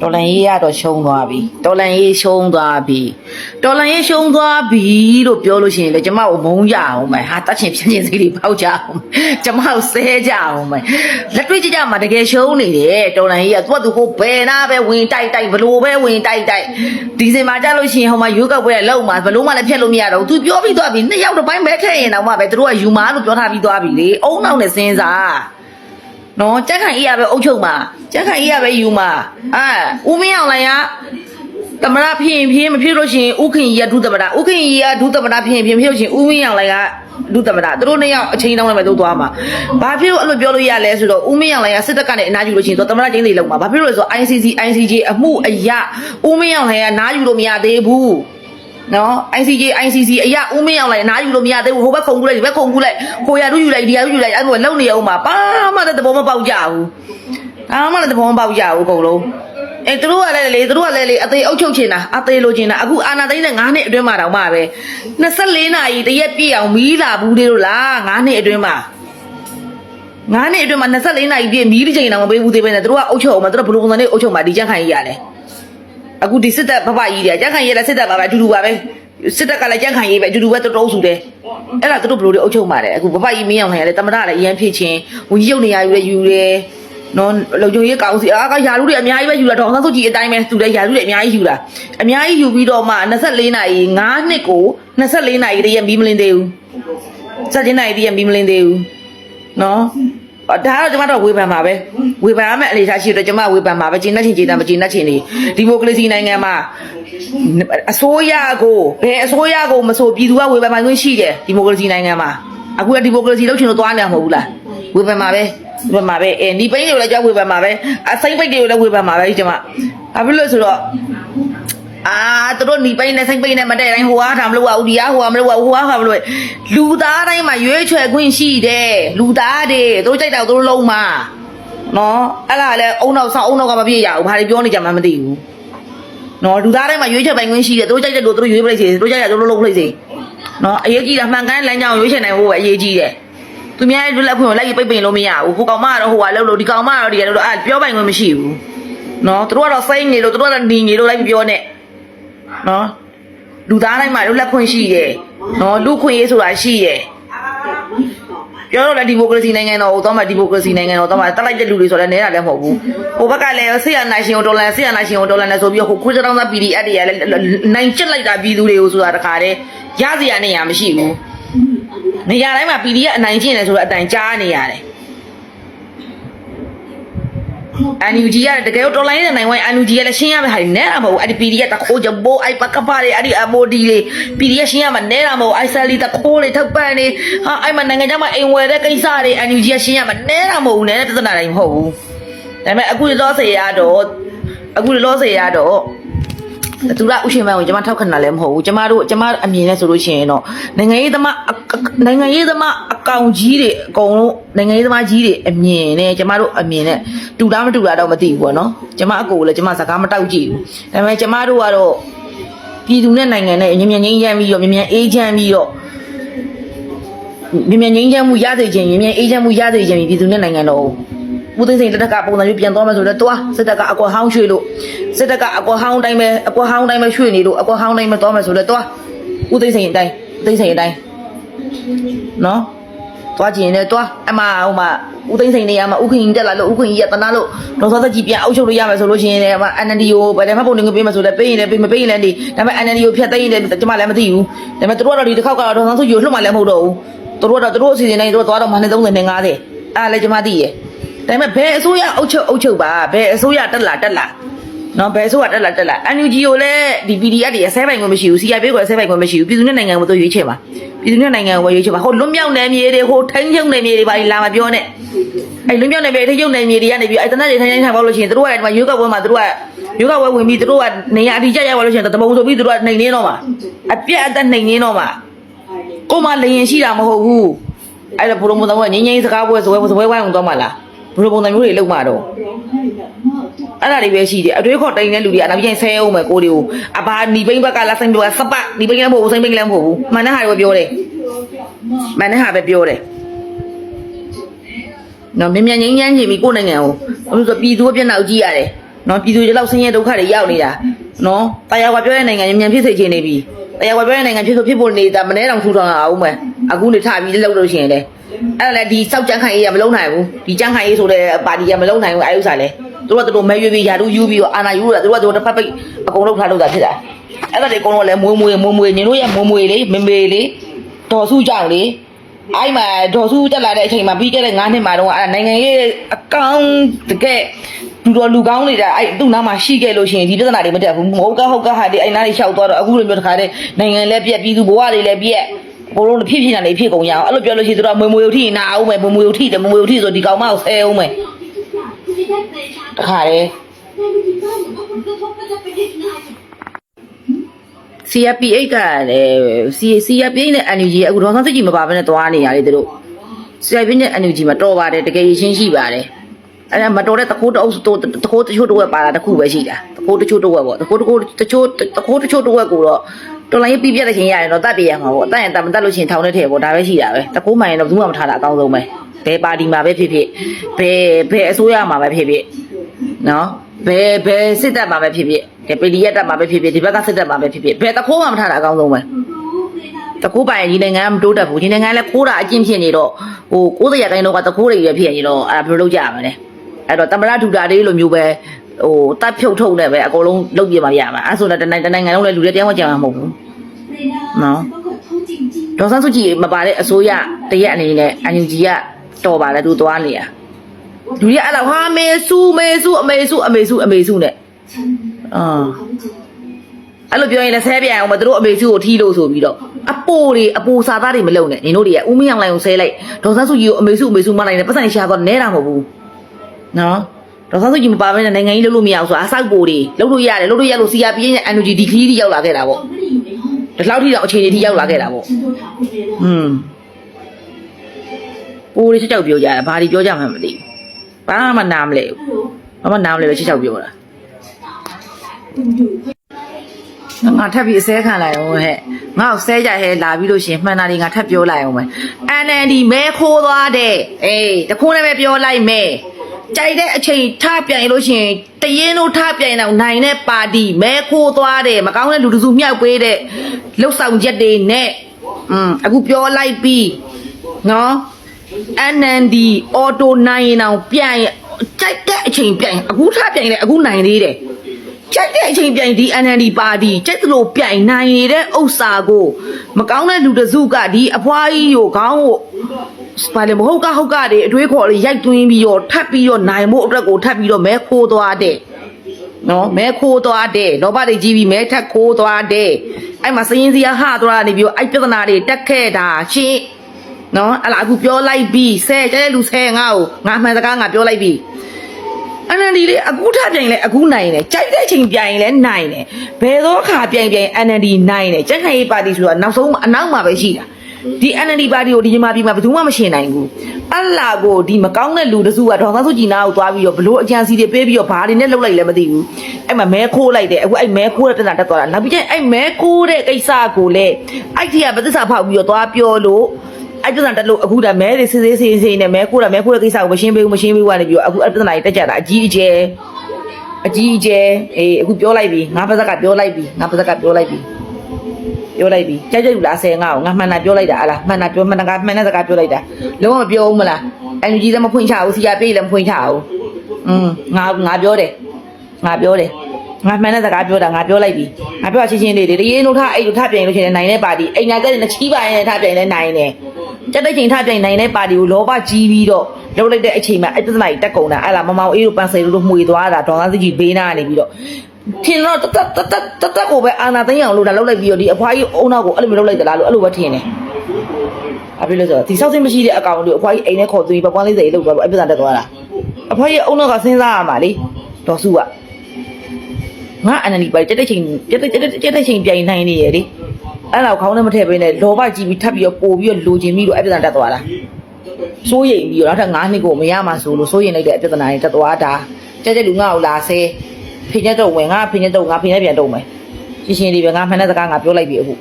တော်လန်ရေးကတော့ရှုံးသွားပြီတော်လန်ရေးရှုံးသွားပြီတော်လန်ရေးရှုံးသွားပြီလို့ပြောလို့ရှိရင်လေကျမကိုမုန်းကြအောင်မယ်ဟာတတ်ချင်ဖြန့်ချင်စိတ်တွေပေါက်ကြအောင်ကျမကိုဆဲကြအောင်မယ်လက်တွေ့ကြကြမှာတကယ်ရှုံးနေတယ်တော်လန်ရေးကသူ့သူကိုဘယ်နာပဲဝင်တိုက်တိုက်ဘလို့ပဲဝင်တိုက်တိုက်ဒီစင်မှာကြလို့ရှိရင်ဟိုမှာရွေးကောက်ပွဲလောက်မှာဘလို့မှလည်းဖျက်လို့မရတော့ဘူးသူပြောပြီးသွားပြီနှစ်ယောက်တစ်ပိုင်းပဲထည့်ရင်တော့မှပဲသူတို့ကယူမာလို့ပြောထားပြီးသွားပြီလေအုံနောက်နဲ့စဉ်းစား နော်ကြက်ခိုင်အေးရပဲအုတ်ချုပ်မှာကြက်ခိုင်အေးရပဲယူမှာအာဦးမင်းအောင်လိုင်ကသမရဖြစ်ရင်ဖြစ်မဖြစ်လို့ရှိရင်ဥခင်ကြီးကဒုသမရဥခင်ကြီးကဒုသမရဖြစ်ရင်ဖြစ်မဖြစ်လို့ရှိရင်ဦးမင်းအောင်လိုင်ကဒုသမရသူတို့နှစ်ယောက်အချိန်တောင်းလိုက်ပဲသူသွားမှာဘာဖြစ်လို့အဲ့လိုပြောလို့ရလဲဆိုတော့ဦးမင်းအောင်လိုင်ကစစ်တပ်ကနေအနားယူလို့ရှိရင်သူသမရချင်းစီလောက်မှာဘာဖြစ်လို့လဲဆိုတော့ ICC ICJ အမှုအရာဦးမင်းအောင်လိုင်ကနားယူလို့မရသေးဘူးနော် ICJ ICC အရာဦးမင်းအောင်လိုက်အနားယူလို့မရသေးဘူးဟိုဘက်ခုံကူးလိုက်ဒီဘက်ခုံကူးလိုက်ကိုရတူးယူလိုက်ဒီရတူးယူလိုက်အဲ့လိုလုံနေအောင်ပါဘာ မှလည်းသဘောမပေါက်ကြဘူးဘာမှလည်းသဘောမပေါက်ကြဘူးအကုန်လုံးအဲသူတို့ကလည်းလေသူတို့ကလည်းလေအသေးအုပ်ချုပ်ချင်တာအသေးလိုချင်တာအခုအာနာသိန်းနဲ့9နှစ်အတွင်းမှာတောင်မှပဲ24နာရီတရက်ပြည့်အောင်မီးလာဘူးသေးလို့လား9နှစ်အတွင်းမှာ9နှစ်အတွင်းမှာ24နာရီပြည့်မီးတစ်ချိန်တောင်မပေးဘူးသေးပဲနဲ့သူတို့ကအုပ်ချုပ်အောင်မသူတို့ဘယ်လိုပုံစံနဲ့အုပ်ချုပ်မှာဒီကြက်ခိုင်ကြီးရတယ်အခုဒီစစ်တပ်ဖဖကြီးတွေကကြက်ခံရေးလည်းစစ်တပ်ပါပဲအတူတူပါပဲ စစ်တပ်ကလည်းကြက်ခံရေးပဲအတူတူပဲတော်တော်စုတယ်အဲ့ဒါသူတို့ဘယ်လိုတွေအုပ်ချုပ်မှာလဲအခုဖဖကြီးမင်းအောင်လှိုင်ကလည်းတမရလည်းအရင်ဖြစ်ချင်းဝင်ကြီးရုပ်နေရယူလည်းယူတယ်နော်လုံချုံရေးကောင်းစီအာကယာလူတွေအများကြီးပဲယူတာဒေါအောင်ဆန်းစုကြည်အတိုင်းပဲသူလည်းယာလူတွေအများကြီးယူတာအများကြီးယူပြီးတော့မှ24နာရီ9နှစ်ကို24နာရီတည်းရမီးမလင်းသေးဘူးစက်ချင်းနာရီတည်းရမီးမလင်းသေးဘူးနော် ဒါတော့ကျမတို့ဝေဖန်ပါပဲဝေဖန်ရမယ့်အနေအထားရှိတော့ကျမဝေဖန်ပါပဲကျင်းနှက်ချင်းကျင်းတာမကျင်းနှက်ချင်းနေဒီမိုကရေစီနိုင်ငံမှာအစိုးရကိုဘယ်အစိုးရကိုမဆိုပြည်သူကဝေဖန်ပိုင်ခွင့်ရှိတယ်ဒီမိုကရေစီနိုင်ငံမှာအခုကဒီမိုကရေစီလုပ်ချင်လို့သွားနေမှာမဟုတ်ဘူးလားဝေဖန်ပါပဲဝေဖန်ပါပဲအဲဒီပိန်းတွေကိုလည်းကြောက်ဝေဖန်ပါပဲအစိမ့်ပိတ်တွေကိုလည်းဝေဖန်ပါပဲကျမဘာဖြစ်လို့ဆိုတော့ အာသူတို့หนีပိန်းနဲ့စိတ်ပိန်းနဲ့မတည့်တိုင်းဟိုအားထားမလို့ပါဘူးဒီအားဟိုအားမလို့ပါဘူးဟိုအားထားမလို့လူသားတိုင်းမှာရွေးချယ်ခွင့်ရှိတယ်လူသားတွေသူတို့ကြိုက်တာသူတို့လုံးမှာနော်အဲ့ဒါလည်းအုံနောက်ဆောင်အုံနောက်ကမပြည့်ရဘူးဘာတွေပြောနေကြမှမသိဘူးနော်လူသားတိုင်းမှာရွေးချယ်ပိုင်ခွင့်ရှိတယ်သူတို့ကြိုက်တဲ့လူသူတို့ရွေးပလိုက်စေသူတို့ကြိုက်တာသူတို့လုံးပလိုက်စေနော်အရေးကြီးတာမှန်ကန်လမ်းကြောင်းရွေးချယ်နိုင်ဖို့ပဲအရေးကြီးတယ်သူများရဲ့လွတ်လပ်ခွင့်ကိုလိုက်ပြီးပိတ်ပင်လို့မရဘူးဟိုကောင်မကတော့ဟိုကလှုပ်လို့ဒီကောင်မကတော့ဒီကလှုပ်လို့အဲ့ပြောပိုင်ခွင့်မရှိဘူးနော်သူတို့ကတော့စိတ်နေလို့သူတို့ကတော့နေနေလို့လိုက်ပြီးပြောနေ နော်လူသားတိုင်းမှာလွတ်လပ်ခွင့်ရှိတယ်နော်လူခွင့်ရေးဆိုတာရှိတယ်ပြောတော့လည်းဒီမိုကရေစီနိုင်ငံတော်ကိုတော့မှဒီမိုကရေစီနိုင်ငံတော်တော့မှတက်လိုက်တဲ့လူတွေဆိုတော့နေတာလည်းမဟုတ်ဘူးဟိုဘက်ကလည်းဆေးရနာရှင်ကိုဒေါ်လာဆေးရနာရှင်ကိုဒေါ်လာနဲ့ဆိုပြီးဟိုခွေးတောင်းသား PDF တွေကလည်းနိုင်ကျစ်လိုက်တာပြည်သူတွေကိုဆိုတာတခါတည်းရစရာနေရမရှိဘူးနေရာတိုင်းမှာ PDF အနိုင်ကျင့်တယ်ဆိုတော့အတိုင်ကြားနေရတယ် NUG ရတကယ်တော့တော်လိုင်းနဲ့နိုင်ဝိုင်း NUG ရလည်းရှင်းရမယ်ဟာဒီနဲတာမဟုတ်ဘူးအဲ့ဒီ PDF တခိုးကြဘိုးအဲ့ပကပါတွေအဲ့ဒီ MOD တွေ PDF ရှင်းရမှာနဲတာမဟုတ်ဘူး ISL တခိုးတွေထောက်ပံ့နေဟာအဲ့မှာနိုင်ငံခြားမှာအိမ်ဝယ်တဲ့ကိစ္စတွေ NUG ရရှင်းရမှာနဲတာမဟုတ်ဘူးနဲတဲ့ပြဿနာတိုင်းမဟုတ်ဘူးဒါပေမဲ့အခုလောစေရတော့အခုလောစေရတော့ သူကဥရှင်မန်ကိုကျွန်မထောက်ခံတာလည်းမဟုတ်ဘူးကျွန်မတို့ကျွန်မအမြင်နဲ့ဆိုလို့ရှိရင်တော့နိုင်ငံရေးသမားနိုင်ငံရေးသမားအကောင်ကြီးတွေအကုန်လုံးနိုင်ငံရေးသမားကြီးတွေအမြင်နဲ့ကျွန်မတို့အမြင်နဲ့တူလားမတူလားတော့မသိဘူးပေါ့နော်ကျွန်မအကိုလည်းကျွန်မစကားမတောက်ကြည့်ဘူးဒါပေမဲ့ကျွန်မတို့ကတော့ပြည်သူနဲ့နိုင်ငံနဲ့ညဉ့်ညဉ့်ငိမ့်ချမ်းပြီးတော့ညဉ့်ညဉ့်အေးချမ်းပြီးတော့ညဉ့်ညဉ့်ငိမ့်ချမ်းမှုရစေခြင်းညဉ့်ညဉ့်အေးချမ်းမှုရစေခြင်းပြည်သူနဲ့နိုင်ငံတော်ကို ဦးသိန်းစိန်တက်ကပုံစံမျိုးပြန်သွားမှဆိုတော့တွားစစ်တပ်ကအကွာဟောင်းရွှေ့လို့စစ်တပ်ကအကွာဟောင်းတိုင်းပဲအကွာဟောင်းတိုင်းပဲရွှေ့နေလို့အကွာဟောင်းတိုင်းပဲသွားမှဆိုတော့တွားဦးသိန်းစိန်အတိုင်းဦးသိန်းစိန်အတိုင်းနော်တွားကြည့်ရင်လည်းတွားအမဟိုမှာဦးသိန်းစိန်နေရာမှာဥခင်ကြီးတက်လာလို့ဥခင်ကြီးကတနာလို့ဒေါ်စောသက်ကြီးပြန်အုပ်ချုပ်လို့ရမယ်ဆိုလို့ရှိရင်လည်းအမ NND ကိုဗတယ်မှပုံနေပေးမှဆိုလည်းပေးရင်လည်းပေးမပေးရင်လည်းဒီဒါပေမဲ့ NND ကိုဖျက်သိမ်းရင်လည်းကျွန်မလည်းမသိဘူးဒါပေမဲ့သူတို့ကတော့ဒီတစ်ခေါက်ကတော့ဒေါ်စောစုယူလွှတ်မှလည်းမဟုတ်တော့ဘူးသူတို့ကတော့သူတို့အစီအစဉ်တိုင်းသူတို့သွားတော့မှ230နဲ့50အဲ့ဒါလည်းကျွန်မသိရယ် ဒါပေမဲ့ဘယ်အစိုးရအုပ်ချုပ်အုပ်ချုပ်ပါဘယ်အစိုးရတက်လာတက်လာနော်ဘယ်အစိုးရတက်လာတက်လာ NUG ကိုလည်းဒီ PDF တွေအစဲပိုင်ခွင့်မရှိဘူး CIP ကိုအစဲပိုင်ခွင့်မရှိဘူးပြည်သူနဲ့နိုင်ငံကိုသူရွေးချယ်ပါပြည်သူနဲ့နိုင်ငံကိုရွေးချယ်ပါဟိုလွတ်မြောက်နယ်မြေတွေဟိုထိန်းချုပ်နယ်မြေတွေပါလာမပြောနဲ့အဲ့လွတ်မြောက်နယ်မြေထိန်းချုပ်နယ်မြေတွေကနေပြီးအဲ့တနက်တွေထိုင်ထိုင်ထိုင်ပေါ့လို့ရှိရင်တို့ကဒီမှာရွေးကောက်ပွဲမှာတို့ကရွေးကောက်ပွဲဝင်ပြီးတို့ကနေရာအတိကျရပါလို့ရှိရင်တမုံဆိုပြီးတို့ကနှိမ်နေတော့မှာအပြက်အသက်နှိမ်နေတော့မှာကိုမလျင်ရှိတာမဟုတ်ဘူးအဲ့ဒါဘုံဘုံတော့ငင်းငင်းစကားပွဲစပွဲစပွဲဝိုင်းအောင်တော့မှာလား ဘယ်လိုပုံစံမျိုးတွေလုပ်မှာတော့အဲ့ဒါတွေပဲရှိတယ်အတွေးခေါ်တိုင်တဲ့လူတွေအနောက်ပြန်ဆဲအောင်မယ်ကိုတွေကိုအဘာနီပိန်းဘက်ကလာဆိုင်ဘက်ကစပတ်နီပိန်းလည်းမဟုတ်ဘူးဆိုင်ပိန်းလည်းမဟုတ်ဘူးမှန်တဲ့ဟာတွေပဲပြောတယ်မှန်တဲ့ဟာပဲပြောတယ်နော်မြင်မြန်ငင်းငင်းချင်ပြီးကိုယ့်နိုင်ငံကိုဘယ်လိုဆိုပြည်သူကပြက်နှောက်ကြည့်ရတယ်နော်ပြည်သူတွေလောက်ဆင်းရဲဒုက္ခတွေရောက်နေတာနော်တရားကွာပြောတဲ့နိုင်ငံမြန်ဖြစ်စေချင်နေပြီတရားကွာပြောတဲ့နိုင်ငံဖြစ်ဆိုဖြစ်ဖို့နေတာမနေ့တောင်ထူထောင်အောင်မယ်အခုနေထပြီးလောက်လို့ရှိရင်လေ အဲ့ဒါလည်းဒီစောက်ကြမ်းခိုင်ရေးကမလုံနိုင်ဘူးဒီကြမ်းခိုင်ရေးဆိုတဲ့ပါတီကမလုံနိုင်ဘူးအဲ့ဥစ္စာလေသူတို့ကသူတို့မဲရွေးပြီးယာတူယူပြီးတော့အာနာယူတာသူတို့ကသူတို့တစ်ဖက်ပိတ်အကုန်လုံးထားလို့တာဖြစ်တာအဲ့ဒါတွေအကုန်လုံးလည်းမွေးမွေးမွေးမွေးညီတို့ရဲ့မွေးမွေးလေးမေမေလေးဒေါ်စုကြောင့်လေအဲ့မှာဒေါ်စုတက်လာတဲ့အချိန်မှာပြီးခဲ့တဲ့9နှစ်မှာတော့အဲ့နိုင်ငံရေးအကောင့်တကယ်လူတော်လူကောင်းနေတာအဲ့သူ့နားမှာရှိခဲ့လို့ရှိရင်ဒီပြဿနာတွေမတက်ဘူးမဟုတ်ကဟုတ်ကဟာဒီအဲ့နားတွေလျှောက်သွားတော့အခုလိုမျိုးတခါတည်းနိုင်ငံလည်းပြက်ပြည်သူဘဝတွေလည်းပြက် ဘလုံးတစ်ဖြစ်ဖြစ်နေနေဖြစ်ကုန်ရအောင်အဲ့လိုပြောလို့ရှိရင်သူတို့ကမွေမွေုံထီနာအောင်မယ်မွေမွေုံထီတယ်မွေမွေုံထီဆိုဒီကောင်မကိုဆဲအောင်မယ်တခါတည်း CFPA ကလည်း CCFPA နဲ့ NUG အခုတော့ဆက်ကြီးမပါဘဲနဲ့သွားနေရလေသူတို့ CFPA နဲ့ NUG မှာတော်ပါတယ်တကယ်ရချင်းရှိပါတယ်အဲ့ဒါမတော်တဲ့တခိုးတအုပ်တတခိုးတချို့တော့ပါတာတခုပဲရှိတာတခိုးတချို့တော့ပေါ့တခိုးတခိုးတချို့တခိုးတချို့တော့ကိုတော့ တော်လိုင်းပြပြတဲ့ချင်းရတယ်တော့တတ်ပြရမှာပေါ့တတ်ရင်တတ်မတတ်လို့ရှိရင်ထောင်ထဲထည့်ပေါ့ဒါပဲရှိတာပဲတခိုးမှန်ရင်တော့ဘူးမှမထားတာအကောင်းဆုံးပဲဘယ်ပါတီမှာပဲဖြစ်ဖြစ်ဘယ်ဘယ်အစိုးရမှာပဲဖြစ်ဖြစ်နော်ဘယ်ဘယ်စစ်တပ်မှာပဲဖြစ်ဖြစ်ဒီပလီရက်တပ်မှာပဲဖြစ်ဖြစ်ဒီဘက်ကစစ်တပ်မှာပဲဖြစ်ဖြစ်ဘယ်တခိုးမှမထားတာအကောင်းဆုံးပဲတကူပိုင်ဒီနိုင်ငံကမတိုးတက်ဘူးဒီနိုင်ငံကလည်းခိုးတာအကျင့်ဖြစ်နေတော့ဟိုကိုးတရတိုင်းတော့ကတခိုးတွေပဲဖြစ်နေတော့အဲ့ဒါဘယ်လိုလုပ်ကြရမလဲအဲ့တော့တမရထူတာလေးလိုမျိုးပဲ ဟိုတတ်ဖြုတ်ထုတ်နေပဲအကုန်လုံးလုပ်ပြပါရမှာအဲ့ဆိုတော့တနိုင်ငံတနိုင်ငံလုံးလည်းလူတွေတရားဝင်ကြမှာမဟုတ်ဘူးနော်ဒေါ်ဆန်းစုကြည်မပါတဲ့အစိုးရတရက်အနေနဲ့အန်ယူဂျီကတော်ပါလေသူသွားနေရလူတွေကအဲ့လောက်ဟာမေစုမေစုအမေစုအမေစုအမေစုနဲ့အာအဲ့လိုပြောရင်လည်းဆဲပြန်အောင်မသူတို့အမေစုကိုထီးလို့ဆိုပြီးတော့အပိုတွေအပိုစာသားတွေမလုံနဲ့နင်တို့တွေကဦးမင်းအောင်လိုင်ကိုဆဲလိုက်ဒေါ်ဆန်းစုကြီးကိုအမေစုအမေစုမလိုက်နဲ့ပတ်စံရှာတော့နဲတာမဟုတ်ဘူးနော် ဒေါ်ဆန်းစုကြီးမပါဘဲနဲ့နိုင်ငံကြီးလုပ်လို့မရအောင်ဆိုတာအဆောက်ပိုတွေလုပ်လို့ရတယ်လုပ်လို့ရလို့ CRP နဲ့ NUG ဒီခီးကြီးရောက်လာခဲ့တာပေါ့ဒီလောက်ထိတော့အခြေအနေထိရောက်လာခဲ့တာပေါ့อืมပိုတွေချက်ချောက်ပြောကြတယ်ဘာတွေပြောကြမှမသိဘူးဘာမှနားမလဲဘူးဘာမှနားမလဲပဲချက်ချောက်ပြောတာငါထပ်ပြီးအစဲခံလိုက်အောင်ဟဲ့ငါ့ကိုဆဲကြဟဲလာပြီးလို့ရှရင်မှန်တာတွေငါထပ်ပြောလိုက်အောင်မယ် NND မဲခိုးသွားတဲ့အေးတခုနဲ့ပဲပြောလိုက်မယ် ကြိုက်တဲ့အချိန်ထပြန်ရလို့ရှရင်တရင်တို့ထပြန်တော့နိုင်တဲ့ပါတီမဲခိုးသွားတဲ့မကောင်းတဲ့လူတစုမြောက်ပေးတဲ့လှုပ်ဆောင်ချက်တွေနဲ့อืมအခုပြောလိုက်ပြီးနော် NND အော်တိုနိုင်ရင်အောင်ပြန်ရကြိုက်တဲ့အချိန်ပြန်ရင်အခုထပြန်ရင်လည်းအခုနိုင်သေးတယ်ကြိုက်တဲ့အချိန်ပြိုင်ဒီ NND ပါတီကြိုက်သလိုပြိုင်နိုင်နေတဲ့ဥစ္စာကို မကောင်းတဲ့လူတစ်စုကဒီအဖွားကြီးကိုခေါင်းကို ဘာလဲမဟုတ်ကဟုတ်ကတွေအတွေးခေါ်လေးရိုက်သွင်းပြီးတော့ထပ်ပြီးတော့နိုင်ဖို့အတွက်ကိုထပ်ပြီးတော့မဲခိုးသွားတဲ့နော်မဲခိုးသွားတဲ့လောဘတွေကြီးပြီးမဲထက်ခိုးသွားတဲ့အဲ့မှာစရင်စရာဟသွားနေပြီးတော့အဲ့ပြဿနာတွေတက်ခဲ့တာရှင်းနော်အဲ့လာအခုပြောလိုက်ပြီးဆဲကျတဲ့လူဆဲငါ့ကိုငါမှန်စကားငါပြောလိုက်ပြီးအနန္ဒီလေအခုထပြိုင်လဲအခုနိုင်တယ်ကြိုက်တဲ့အချိန်ပြိုင်လဲနိုင်တယ်ဘယ်သောအခါပြိုင်ပြိုင်အနန္ဒီနိုင်တယ်ကြက်ခိုင်ရေးပါတီဆိုတာနောက်ဆုံးအနောက်မှာပဲရှိတာ ဒီအနန္ဒီပါတီကိုဒီညီမပြည်မှာဘယ်သူမှမရှင်နိုင်ဘူးအလာကိုဒီမကောင်းတဲ့လူတစုကဒေါ်သားစုကြည်နာကိုသွားပြီးတော့ဘလို့အကြံစီတွေပေးပြီးတော့ဘာတွေနဲ့လှုပ်လိုက်လဲမသိဘူးအဲ့မှာမဲခိုးလိုက်တယ်အခုအဲ့မဲခိုးတဲ့တနတက်သွားတာနောက်ပြီးကျရင်အဲ့မဲခိုးတဲ့ကိစ္စကိုလေအဲ့ဒီကပသစ္စာဖောက်ပြီးတော့သွားပြောလို့အဲ့ပြဿနာတက်လို့အခုဒါမဲတွေစစ်စစ်စစ်စစ်နဲ့မဲခိုးတာမဲခိုးတဲ့ကိစ္စကိုမရှင်းပေးဘူးမရှင်းပေးဘူးကနေပြီးတော့အခုအဲ့ပြဿနာကြီးတက်ကြတာအကြီးအကျယ်အကြီးအကျယ်အေးအခုပြောလိုက်ပြီငါပါဇက်ကပြောလိုက်ပြီငါပါဇက်ကပြောလိုက်ပြီ ပြောလိုက်ပြီကြိုက်ကြိုက်လူလားဆယ်ငါ့ကိုငါမှန်တာပြောလိုက်တာအလားမှန်တာပြောမှန်တာကမှန်တဲ့စကားပြောလိုက်တာလုံးဝမပြောဘူးမလားအန်ယူဂျီလည်းမဖွင့်ချဘူးစီယာပြေးလည်းမဖွင့်ချဘူးอืมငါငါပြောတယ်ငါပြောတယ်ငါမှန်တဲ့စကားပြောတာငါပြောလိုက်ပြီငါပြောချင်းချင်းလေးတွေတရေလို့ထားအဲ့လိုထားပြန်လို့ရှိရင်နိုင်တဲ့ပါတီအိမ်ညာကတဲ့ချီးပါရင်ထားပြန်လဲနိုင်တယ်ကြက်တဲ့ချိန်ထပြိုင်နိုင်တဲ့ပါတီကိုလောဘကြီးပြီးတော့လှုပ်လိုက်တဲ့အချိန်မှာအဲ့ပြဿနာကြီးတက်ကုန်တာအဲ့လားမမောင်အေးတို့ပန်ဆယ်တို့မှွေသွားတာဒေါ်သားစကြီးဘေးနာကနေပြီးတော့ ထင်တော့တတတတတတကိုပဲအာနာသိန်းအောင်လို့ဒါလှုပ်လိုက်ပြီးတော့ဒီအဖွားကြီးအုံနောက်ကိုအဲ့လိုမျိုးလှုပ်လိုက်သလားလို့အဲ့လိုပဲထင်တယ်အပြည့်လို့ဆိုတော့ဒီဆောက်စင်းမရှိတဲ့အကောင်တွေအဖွားကြီးအိမ်ထဲခေါ်သွင်းပပွားလေးစိတ်လှုပ်သွားတော့အဲ့ပြဿနာတက်သွားတာအဖွားကြီးအုံနောက်ကစဉ်းစားရမှာလေဒေါ်စုကငါအနန္ဒီပါတက်တဲ့ချိန်တက်တဲ့တက်တဲ့ချိန်ပြိုင်နိုင်နေရလေအဲ့တော့ခေါင်းနဲ့မထည့်ပေးနဲ့လောဘကြည့်ပြီးထပ်ပြီးတော့ပို့ပြီးတော့လိုချင်ပြီးတော့အပြဿနာတက်သွားတာစိုးရိမ်ပြီးတော့နောက်ထပ်9နှစ်ကိုမရမှာဆိုလို့စိုးရိမ်လိုက်တဲ့အပြဿနာတွေတက်သွားတာကြက်ကြက်လူငါ့ကိုလာဆဲ ဖိညက်တော့ဝင်ငါဖိညက်တော့ငါဖိညက်ပြန်တော့မယ်ရှင်းရှင်းလေးပဲငါမှန်တဲ့စကားငါပြောလိုက်ပြီအခု